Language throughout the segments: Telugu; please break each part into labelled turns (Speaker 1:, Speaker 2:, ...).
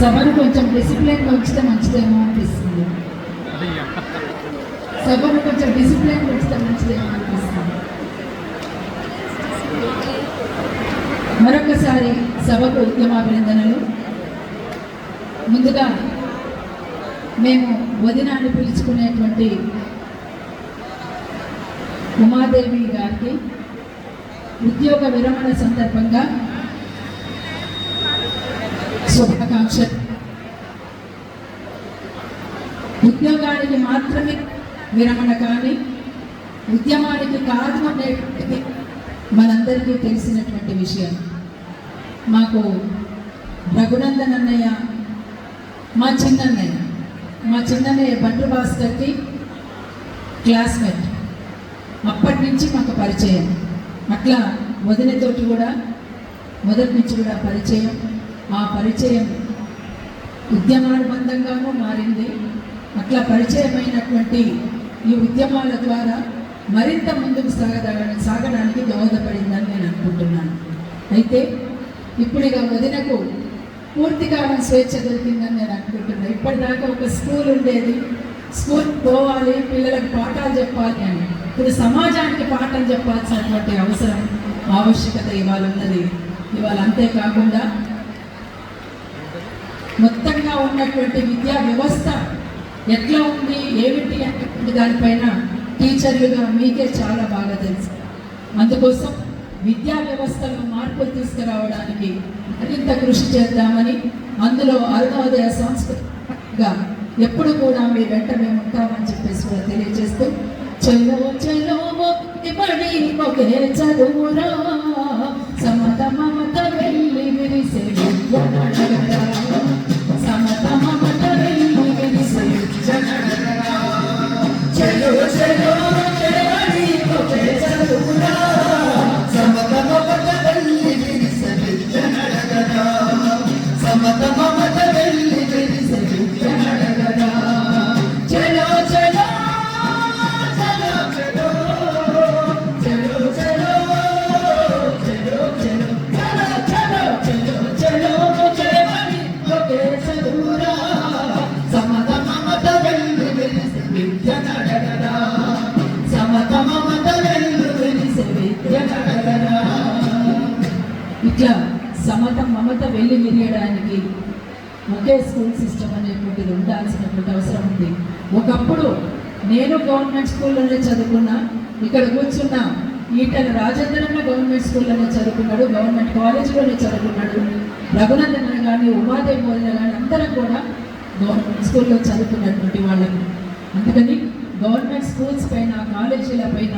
Speaker 1: సభను కొంచెం డిసిప్లిన్గా ఉంచితే మంచిదేమో అనిపిస్తుంది. సభను కొంచెం డిసిప్లిన్గా ఉంచితే మంచిదేమో అనిపిస్తుంది. మరొకసారి సభకు ఉద్యమాభినందనలు. ముందుగా మేము వదినాన్ని పిలుచుకునేటువంటి ఉమాదేవి గారికి ఉద్యోగ విరమణ సందర్భంగా శుభాకాంక్ష ఉద్యోగానికి మాత్రమే విరమణ కానీ ఉద్యమానికి కాదు అనేటువంటిది మనందరికీ తెలిసినటువంటి విషయం. మాకు రఘునందన్ అన్నయ్య మా చిన్నన్నయ్య మా చిన్నన్నయ్య బండ్రు భాస్కర్కి క్లాస్మేట్. అప్పటి నుంచి మాకు పరిచయం. అట్లా వదినతోటి కూడా మొదటి నుంచి కూడా పరిచయం. ఆ పరిచయం ఉద్యమానుబంధంగానూ మారింది. అట్లా పరిచయమైనటువంటి ఈ ఉద్యమాల ద్వారా మరింత ముందుకు సాగద సాగడానికి దోహదపడిందని నేను అనుకుంటున్నాను. అయితే ఇప్పుడు ఇక వదినకు పూర్తి కాలం స్వేచ్ఛ దొరికిందని నేను అనుకుంటున్నాను ఇప్పటిదాకా ఒక స్కూల్ ఉండేది. స్కూల్ పోవాలి పిల్లలకు పాఠాలు చెప్పాలి అని. ఇప్పుడు సమాజానికి పాఠం చెప్పాల్సినటువంటి అవసరం ఆవశ్యకత ఇవాళ ఉన్నది. ఇవాళ అంతేకాకుండా మొత్తంగా ఉన్నటువంటి విద్యా వ్యవస్థ ఎట్లా ఉంది ఏమిటి అనేటువంటి దానిపైన టీచర్లుగా మీకే చాలా బాగా తెలుసు. అందుకోసం విద్యా వ్యవస్థలో మార్పులు తీసుకురావడానికి మరింత కృషి చేద్దామని అందులో అరుణోదయ సంస్కృతిగా ఎప్పుడు కూడా మీ వెంట మేము ఉంటామని చెప్పేసి కూడా తెలియజేస్తూ చెల్లో చెల్లో పడి ఒకే చదువురా సమత మమత విరిసే విద్యనడగరా. సమత మమత వెళ్ళి విరిసే విద్యనడగరా. ఇట్లా సమత మమత వెళ్ళి విరియడానికి ఒకే స్కూల్ సిస్టమ్ అనేటువంటిది ఉండాల్సినటువంటి అవసరం ఉంది ఒకప్పుడు నేను గవర్నమెంట్ స్కూల్లోనే చదువుకున్నా ఇక్కడ కూర్చున్న ఈటల రాజేంద్రన్న గవర్నమెంట్ స్కూల్లోనే చదువుకున్నాడు గవర్నమెంట్ కాలేజీలోనే చదువుకున్నాడు రఘునందన కానీ ఉమాదేవి మోదన కానీ అందరం కూడా గవర్నమెంట్ స్కూల్లో చదువుకున్నటువంటి వాళ్ళకు అందుకని గవర్నమెంట్ స్కూల్స్ పైన కాలేజీల పైన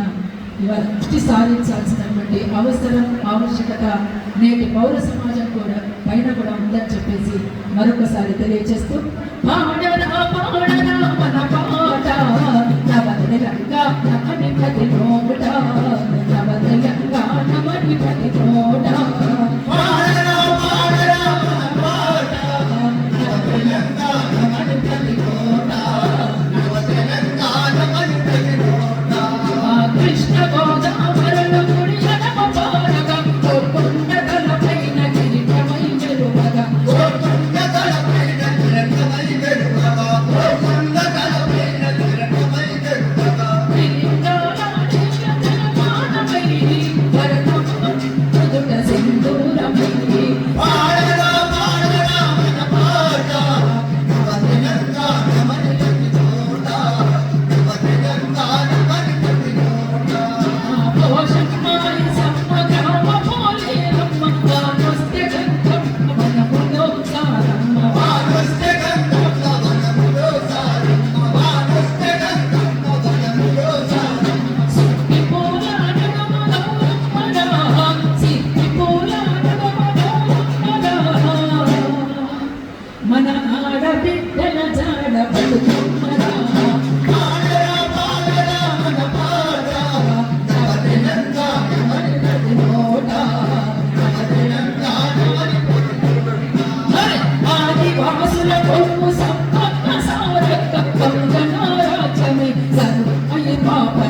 Speaker 1: ఇవాళ దృష్టి సాధించాల్సినటువంటి అవసరం ఆవశ్యకత నేటి పౌర సమాజం కూడా పైన కూడా ఉందని చెప్పేసి మరొకసారి తెలియజేస్తూ Thank you.